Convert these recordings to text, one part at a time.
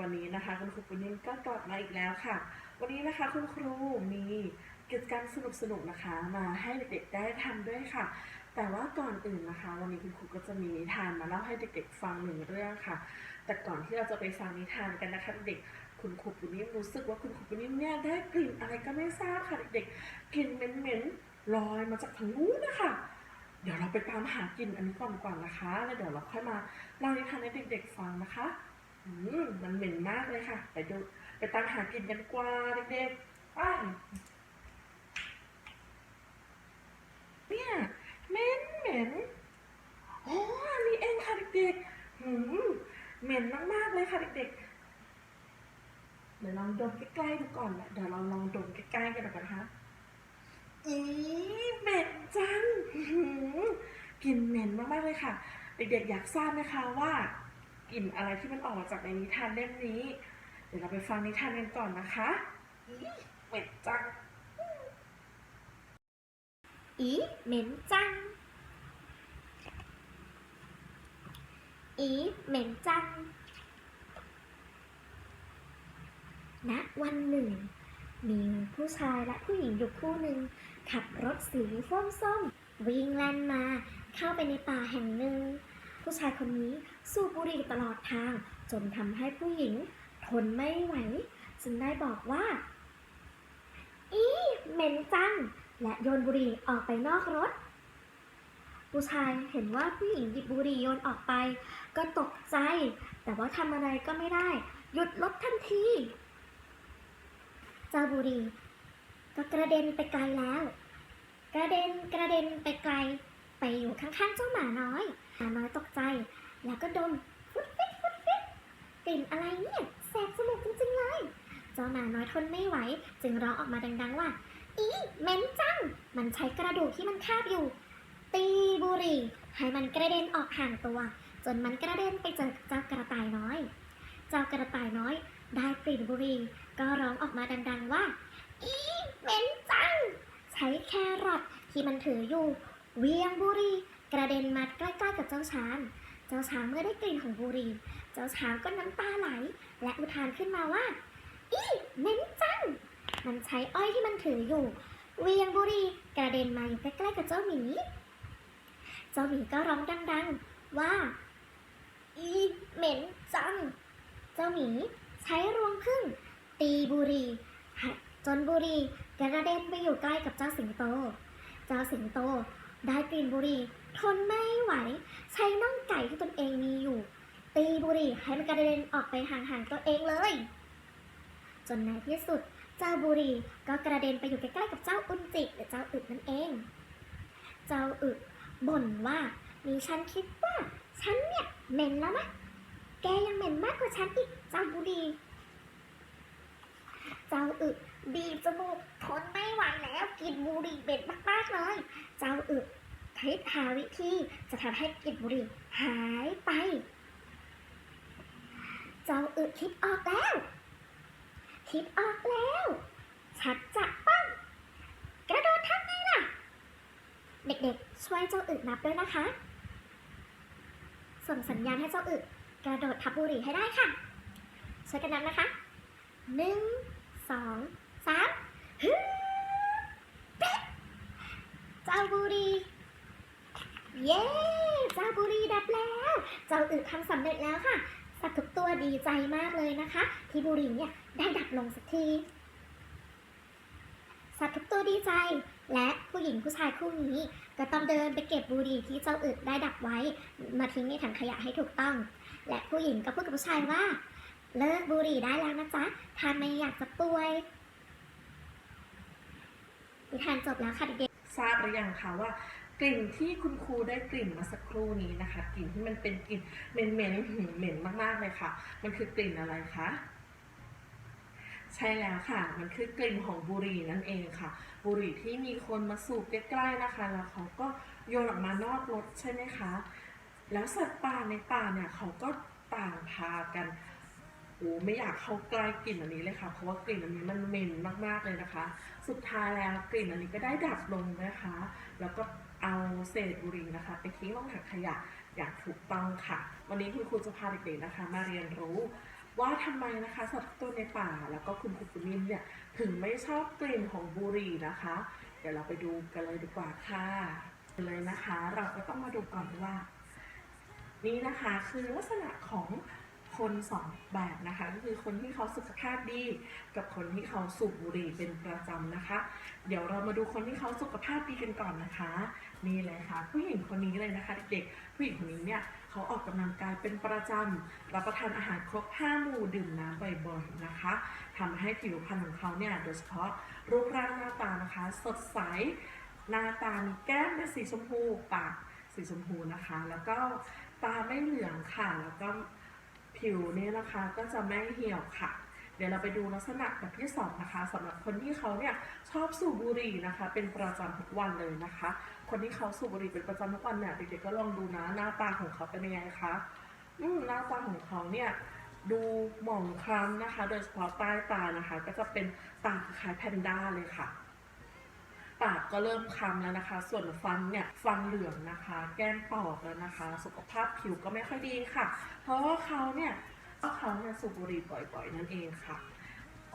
วันนี้นะคะ คุณครูปุ้นิ่มก็กลับมาอีกแล้วค่ะ วันนี้นะคะคุณครูมีกิจกรรมสนุกๆน,นะคะ มาให้เด็กๆได้ทำด้วยค่ะ แต่ว่าก่อนอื่นนะคะ วันนี้คุณครูก็จะมีนิทานมาเล่าให้เด็กๆฟังหนึ่งเรื่องค่ะ แต่ก่อนที่เราจะไปฟังนิทานกันนะคะเด็กๆคุณครูปุ้นิ่มรู้สึกว่าคุณครูปุ้นิ่มเนี่ยได้กลิ่นอะไรก็ไม่ทราบค่ะเด็กๆกลิ่นเหม็นๆลอยมาจากทางนู้นนะคะเดี๋ยวเราไปตามหากลิ่นอันนี้ก่อนก่อนนะคะ แล้วเดี๋ยวเราค่อยมาเล่านิทานให้เด็กๆฟังนะคะ มันเหม็นมากเลยค่ะ ไปดู ไปตามหากลิ่นกันกว่าเด็กๆไปเนี่ยเหม็นเหม็นโอ้ลีเองค่ะเด็กๆหืมเหม็นมากๆเลยค่ะเด็กๆเดี๋ยวลองดมใกล้ๆดูก่อนนะเดี๋ยวเราลองดมใกล้ๆกันดูกันนะคะอีเหม็นจังหืมกลิ่นเหม็นมากๆเลยค่ะ เด็กๆอยากทราบไหมคะว่า กลิ่นอะไรที่มันออกมาจากในนิทานเล่มนี้ เดี๋ยวเราไปฟังนิทานกันก่อนนะคะอีเหม็นจัง อีเหม็นจัง อีเหม็นจัง ณ วันหนึ่ง มีผู้ชายและผู้หญิงอยู่คู่หนึ่ง ขับรถสีส้มส้มๆวิ่งแล่นมาเข้าไปในป่าแห่งหนึ่ง ผู้ชายคนนี้สูบบุหรี่ตลอดทาง จนทำให้ผู้หญิง ทนไม่ไหว จึงได้บอกว่า อีเหม็นจัง และโยนบุหรี่ออกไปนอกรถ ผู้ชายเห็นว่าผู้หญิงหยิบบุหรี่โยนออกไป ก็ตกใจ แต่ว่าทำอะไรก็ไม่ได้ หยุดรถทันทีเจ้าบุหรี่ก็กระเด็นไปไกลแล้ว กระเด็นกระเด็นไปไกล ไปอยู่ข้างๆเจ้าหมาน้อยหมาน้อยตกใจ แล้วก็ดมฟุดฟิดฟุดฟิดกลิ่นอะไรเนี่ยแสบจมูกจริงๆเลย เจ้าหมาน้อยทนไม่ไหว จึงร้องออกมาดังๆว่า อีเหม็นจัง มันใช้กระดูกที่มันคาบอยู่ ตีบุหรี่ให้มันกระเด็นออกห่างตัว จนมันกระเด็นไปเจอเจ้ากระต่ายน้อย เจ้ากระต่ายน้อย ได้กลิ่นบุหรี่ก็ร้องออกมาดังๆว่า อีเหม็นจัง ใช้แครอทที่มันถืออยู่ เวียงบุรีกระเด็นมาใกล้ๆกับเจ้าช้าง เจ้าช้างเมื่อได้กลิ่นของบุรี เจ้าช้างก็น้ำตาไหล และอุทานขึ้นมาว่า อีเหม็นจัง มันใช้อ้อยที่มันถืออยู่ เวียงบุรีกระเด็นมาอยู่ใกล้ๆกับเจ้าหมี เจ้าหมีก็ร้องดังๆว่า อีเหม็นจัง เจ้าหมีใช้รวงพึ่งตีบุรีจนบุรีกระเด็นไปอยู่ใกล้กับเจ้าสิงโต เจ้าสิงโต ได้กลิ่นบุหรีทนไม่ไหว ใช้น่องไก่ที่ตนเองมีอยู่ ตีบุหรีให้มันกระเด็นออกไปห่างๆตัวเองเลย จนในที่สุด เจ้าบุหรีก็กระเด็นไปอยู่ใกล้ๆกับเจ้าอุนจิหรือเจ้าอึนั่นเอง เจ้าอึบ่นว่ามีฉันคิดว่าฉันเนี่ยเหม็นแล้วนะแกยังเหม็นมากกว่าฉันอีกเจ้าบุรี เจ้าอึบีบจมูกทนไม่ไหวแล้ว กินบุหรี่เบ็ดมากๆเลย เจ้าอึคิดหาวิธีจะทำให้กลิ่นบุหรี่หายไป เจ้าอึคิดออกแล้ว คิดออกแล้วชัดจะต้องกระโดดทำไงล่ะ เด็กๆ ช่วยเจ้าอึนับด้วยนะคะ ส่งสัญญาณให้เจ้าอึกระโดดทับบุหรี่ให้ได้ค่ะ ช่วยกันนับนะคะหนึ่งสองสามฮึ เจ้าบุรีเย้เจ้าบุรีดับแล้ว เจ้าอึทำสำเร็จแล้วค่ะสัตว์ทุกตัวดีใจมากเลยนะคะ ที่บุรีเนี่ยได้ดับลงสักทีสัตว์ทุกตัวดีใจ และผู้หญิงผู้ชายคู่นี้ ก็ต้องเดินไปเก็บบุหรี่ที่เจ้าอึได้ดับไว้ มาทิ้งในถังขยะให้ถูกต้อง และผู้หญิงก็พูดกับผู้ชายว่า เลิกบุหรี่ได้แล้วนะจ๊ะถ้าไม่อยากจะป่วยนิทานจบแล้วค่ะเด็ก ทราบหรือยังคะว่ากลิ่นที่คุณครูได้กลิ่นมาสักครู่นี้นะคะ กลิ่นที่มันเป็นกลิ่นเหม็นๆหืมเหม็นมากๆเลยค่ะ มันคือกลิ่นอะไรคะใช่แล้วค่ะ มันคือกลิ่นของบุหรี่นั่นเองค่ะ บุหรี่ที่มีคนมาสูบใกล้ๆนะคะ แล้วเขาก็โยนออกมานอกรถใช่ไหมคะ แล้วสัตว์ป่าในป่าเนี่ยเขาก็ต่างพากัน โอ้ไม่อยากเข้าใกล้กลิ่นอันนี้เลยค่ะ เพราะว่ากลิ่นอันนี้มันเหม็นมากๆเลยนะคะ สุดท้ายแล้วกลิ่นอันนี้ก็ได้ดับลงนะคะ แล้วก็เอาเศษบุหรี่นะคะ ไปทิ้งลงถังขยะอย่างถูกต้องค่ะ วันนี้คุณครูจะพาเด็กๆนะคะ มาเรียนรู้ว่าทำไมนะคะสัตว์ตัวในป่าแล้วก็คุณครูปุนิมเนี่ยถึงไม่ชอบกลิ่นของบุหรี่นะคะ เดี๋ยวเราไปดูกันเลยดีกว่าค่ะเลยนะคะ เราก็ต้องมาดูก่อนว่า นี่นะคะคือลักษณะของ คนสองแบบนะคะ ก็คือคนที่เขาสุขภาพดี กับคนที่เขาสูบบุหรี่เป็นประจำนะคะ เดี๋ยวเรามาดูคนที่เขาสุขภาพดีกันก่อนนะคะ นี่เลยค่ะ ผู้หญิงคนนี้เลยนะคะเด็กๆผู้หญิงคนนี้เนี่ยเขาออกกำลังกายเป็นประจำรับประทานอาหารครบห้าหมู่ดื่มน้ำบ่อยๆนะคะทำให้ผิวพรรณของเขาเนี่ยโดยเฉพาะรูปร่างหน้าตานะคะ สดใสหน้าตามีแก้มเป็นสีชมพูปากสีชมพูนะคะ แล้วก็ตาไม่เหลืองค่ะแล้วก็ ผิวเนี่ยนะคะก็จะไม่เหี่ยวค่ะ เดี๋ยวเราไปดูลักษณะแบบที่สองนะคะสำหรับคนที่เขาเนี่ยชอบสูบบุหรี่นะคะ เป็นประจำทุกวันเลยนะคะ คนที่เขาสูบบุหรี่เป็นประจำทุกวันเนี่ยเด็กๆก็ลองดูนะหน้าตาของเขาเป็นยังไงคะอืมหน้าตาของเขาเนี่ยดูหมองคล้ำนะคะ โดยเฉพาะใต้ตานะคะ ก็จะเป็นตาคล้ายแพนด้าเลยค่ะ ปากก็เริ่มคล้ำแล้วนะคะ ส่วนฟันเนี่ยฟันเหลืองนะคะ แก้มปอกแล้วนะคะ สุขภาพผิวก็ไม่ค่อยดีค่ะ เพราะว่าเขาเนี่ยก็เขาเนี่ยสูบบุหรี่บ่อยๆ นั่นเองค่ะ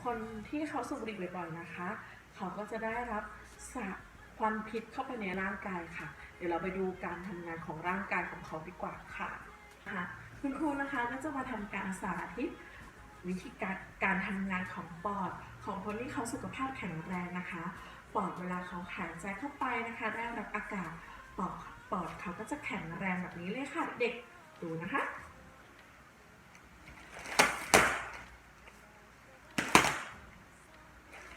คนที่เขาสูบบุหรี่บ่อยๆนะคะ เขาก็จะได้รับสารควันพิษเข้าไปในร่างกายค่ะ เดี๋ยวเราไปดูการทำงานของร่างกายของเขาดีกว่าค่ะค่ะคุณครูนะคะก็จะมาทำการสาธิตวิธีการการทำงานของปอดของคนที่เขาสุขภาพแข็งแรงนะคะ ปอดเวลาเขาหายใจเข้าไปนะคะได้รับอากาศปอดปอดเขาก็จะแข็งแรงแบบนี้เลยค่ะเด็กดูนะคะ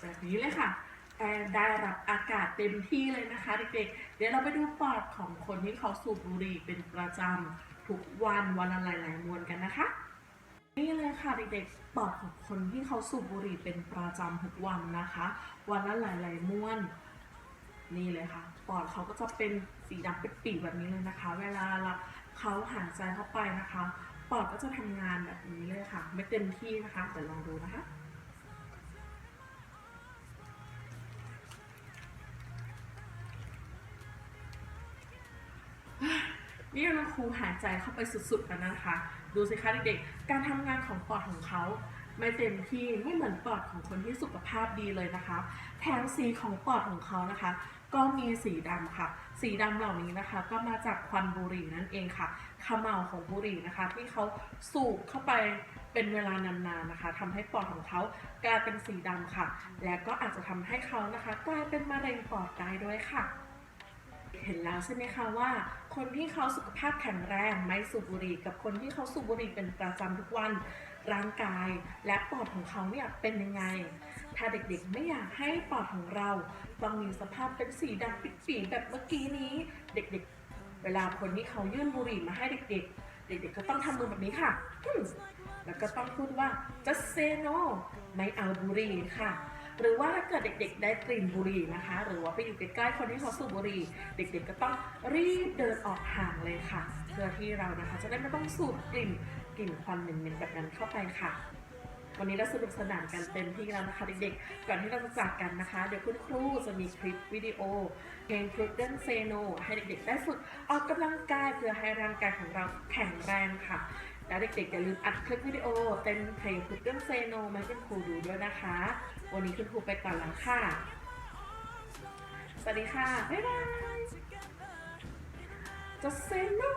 แบบนี้เลยค่ะแต่ได้รับอากาศเต็มที่เลยนะคะเด็กๆ เดี๋ยวเราไปดูปอดของคนที่เขาสูบบุหรี่เป็นประจำทุกวันวันละหลายๆมวนกันนะคะ นี่เลยค่ะเด็กๆปอดของคนที่เขาสูบบุหรี่เป็นประจำทุกวันนะคะ วันละหลายๆม้วน นี่เลยค่ะ ปอดเขาก็จะเป็นสีดำเป็นปีกแบบนี้เลยนะคะ เวลาเราเขาหายใจเข้าไปนะคะ ปอดก็จะทำงานแบบนี้เลยค่ะ ไม่เต็มที่นะคะแต่ลองดูนะคะ นี่เราครูหายใจเข้าไปสุดๆแล้วนะคะ ดูสิคะเด็กๆ การทำงานของปอดของเขาไม่เต็มที่ไม่เหมือนปอดของคนที่สุขภาพดีเลยนะคะ แถมสีของปอดของเขานะคะ ก็มีสีดำค่ะ สีดำเหล่านี้นะคะ ก็มาจากควันบุหรี่นั่นเองค่ะขมเหลาของบุหรี่นะคะ ที่เขาสูบเข้าไปเป็นเวลานานๆนะคะทำให้ปอดของเขากลายเป็นสีดำค่ะ และก็อาจจะทำให้เขานะคะ กลายเป็นมะเร็งปอดได้ด้วยค่ะ เห็นแล้วใช่ไหมคะว่า คนที่เขาสุขภาพแข็งแรงไม่สูบบุหรี่กับคนที่เขาสูบบุหรี่เป็นประจำทุกวันร่างกายและปอดของเขาเนี่ยเป็นยังไง ถ้าเด็กๆไม่อยากให้ปอดของเราต้องมีสภาพเป็นสีดำปิดปีแบบเมื่อกี้นี้ เด็กๆ เวลาคนที่เขายื่นบุหรี่มาให้เด็กๆ เด็กๆก็ต้องทำมือแบบนี้ค่ะ แล้วก็ต้องพูดว่า just say no ไม่เอาบุหรี่ค่ะ หรือว่าถ้าเกิดเด็กๆ ได้กลิ่นบุหรี่นะคะ หรือว่าไปอยู่ใกล้ๆคนที่เขาสูบบุหรี่ เด็กๆ ก็ต้องรีบเดินออกห่างเลยค่ะ เพื่อที่เรานะคะจะได้ไม่ต้องสูดกลิ่นกลิ่นควันเหม็นๆแบบนั้นเข้าไปค่ะวันนี้เราสนุกสนานกันเต็มที่แล้วนะคะเด็กๆ ก่อนที่เราจะจากกันนะคะ เดี๋ยวคุณครูจะมีคลิปวิดีโอเพลง Prudent Say No ให้เด็กๆ ได้ฝึกออกกำลังกายเพื่อให้ร่างกายของเราแข็งแรงค่ะ แล้วเด็กๆอย่าลืมอัดคลิปวิดีโอเต็มเพลงคุกเรื่องเซโนมาให้คุณครูดูด้วยนะคะ วันนี้คุณครูไปก่อนแล้วค่ะ สวัสดีค่ะ บ๊ายบาย Just say no